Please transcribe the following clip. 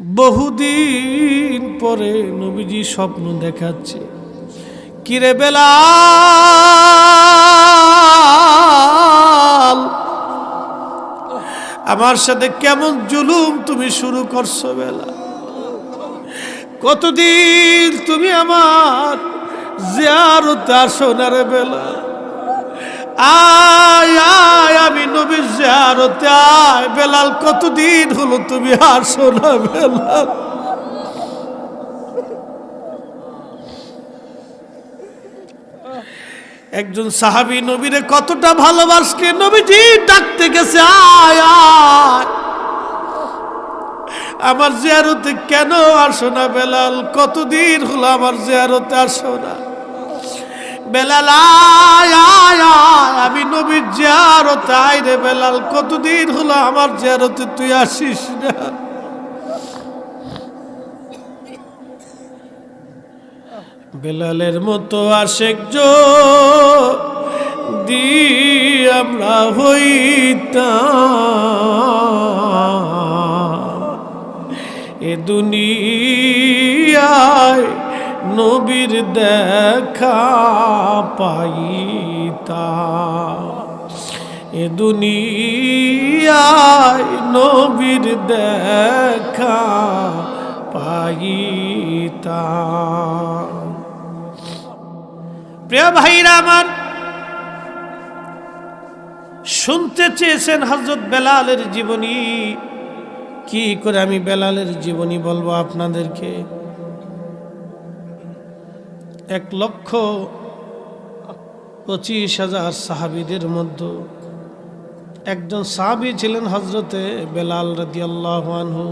বহুদিন পরে নবীজি স্বপ্ন দেখাচ্ছে। কিরে বেলাল? আমার সাথে কেমন জুলুম তুমি শুরু করছ বেলা কতদিন তুমি আমার জিয়ারতে আসো না রে বেলা আয় আয়, আমি নবীর জিয়ারতে আয়। বেলাল, কতদিন হলো তুমি আসো না বেলাল? একজন সাহাবী নবীরে কতটা ভালোবাসকে নবীজি ডাকতে গেছে, আয় আয়। আমার জিয়ারতে কেন আসো না বেলাল? কতদিন হলো আমার জিয়ারতে আসো না? বেলাল, আয় আয় রে বেলাল, কতদিন হলো আমার জিয়ারতে তুই আসিস না? বেলালের মতো আশেক দি আমরা হইতাম। এ দুনিয়ায় নবীর দেখা পাইতাম। এ দুনিয়ায় নবীর দেখা পাইতাম। প্রিয় ভাইরা আমার, শুনতে চেয়েছেন হজরত বেলালের জীবনী। কি করে আমি বেলালের জীবনী বলব আপনাদেরকে? এক লক্ষ পঁচিশ হাজার সাহাবিদের মধ্যে একজন সাহাবি ছিলেন হজরতে বেলাল রাদিয়াল্লাহু আনহু।